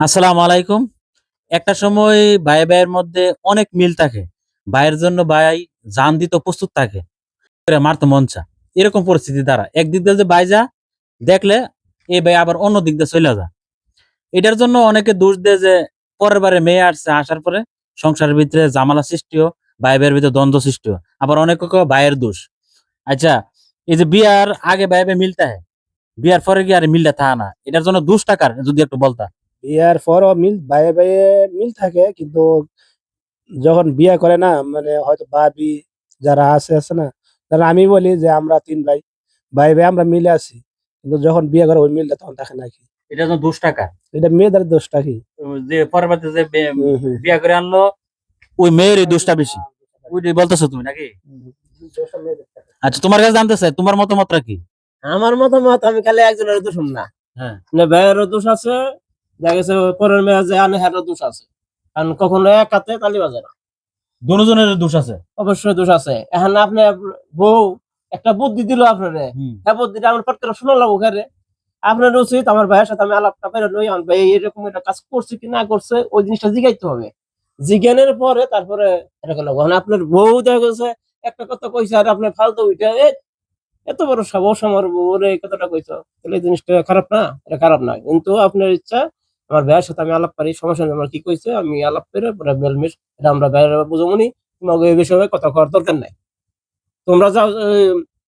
আসসালামু আলাইকুম। একটা সময় ভাই ভাইয়ের মধ্যে অনেক মিল থাকে। ভাইয়ের জন্য ভাই জান দিতে প্রস্তুত থাকে। করে মারতে মন চা এরকম পরিস্থিতি দ্বারা। একদিক দিয়ে যে ভাই যা, দেখলে এই ভাই আবার অন্য দিক দিয়ে চলে যা এটার জন্য অনেকে দোষ দেয় যে পরের বারে মেয়ে আসছে, আসার পরে সংসারের ভিতরে জামালা সৃষ্টিও ভাই ভাইয়ের ভিতরে দ্বন্দ্ব সৃষ্টিও আবার অনেকে ভাইয়ের দোষ। আচ্ছা এই যে বিয়ার আগে ভাই ভাই মিলতে হয়, বিয়ার পরে কি আর মিলটা থা না? এটার জন্য দোষ টাকার যদি একটু বলতা। বিয়ার পরও মিল বাইরে বাইরে মিল থাকে কিন্তু যখন বিয়ে করে না মানে হয়তো ভাবি যারা আছে আছে না তারা আমি বলি যে আমরা তিন ভাই ভাই ভাই আমরা মিলে আছি। কিন্তু যখন বিয়ে করে ওই মিলটা তখন থাকে নাকি এটার জন্য দোষ টাকা। এটা মেয়েদের দোষটা কি? যে পরবর্তী যে। বিয়া করে আনলো ওই মেয়েরই দোষটা বেশি। ওইটাই বলতেছো তুমি নাকি? মেয়েদের আচ্ছা তোমার কাছে জানতে চাই তোমার মতামতটা কি? আমার মতামত আমি খালি একজনের দোষ না। হ্যাঁ। না ভাইয়েরও দোষ আছে দেখা গেছে পরের মেয়ে যে আনে হ্যারও দোষ আছে। কারণ কখনো এক হাতে তালি বাজে না। দুজনের দোষ আছে? অবশ্যই দোষ আছে। এখন আপনি আপ- বউ একটা বুদ্ধি দিল আপনারে। হ্যাঁ বুদ্ধিটা আমার পট করে শোনা লাগবো আপনার উচিত আমার ভাইয়ের সাথে আমি আলাপটা পেরে লই আমার ভাই এরকম একটা কাজ করছে কি না করছে ওই জিনিসটা জিগাইতে হবে। জিজ্ঞানের পরে তারপরে এরকম লাগবো আপনার বউ দেখা গেছে একটা কথা কইছে আর আপনার ফালতু ওইটা এত বড় সাহস আমার বউরে এই কথাটা কইছো। তাহলে এই জিনিসটা খারাপ না? এটা খারাপ না কিন্তু আপনার ইচ্ছা আমার ভাইয়ের সাথে আমি আলাপ পারি সমস্যা নেই আমার কি কইছে আমি আলাপ করে পরে মেলমিশ এটা আমরা ভাইয়ের বুঝমনি তোমাকে এই বিষয়ে কথা করার দরকার নাই। তোমরা যাও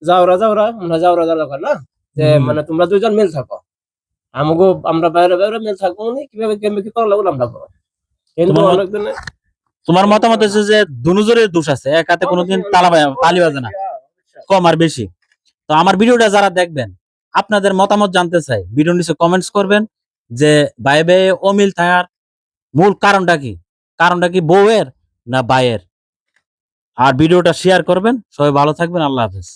যাওরা যাওরা আমরা যাওরা যাওরা না? যে মানে তোমরা দুইজন মিল থাকো। আমাকে আমরা বাইরে বাইরে মিল থাকব নি কীভাবে কেমন কি করা লাগল আমরা করো কিন্তু তোমার অনেকদিনে তোমার মতামত হচ্ছে যে দুজনের দোষ আছে এক হাতে কোনোদিন তালা তালি বাজে না। কম আর বেশি। তো আমার ভিডিওটা যারা দেখবেন আপনাদের মতামত জানতে চাই ভিডিও নিচে কমেন্টস করবেন। যে ভাই ভাই অমিল থাকার মূল কারণটা কি? কারণটা কি বউয়ের না ভাইয়ের আর ভিডিওটা শেয়ার করবেন। সবাই ভালো থাকবেন। আল্লাহ হাফেজ।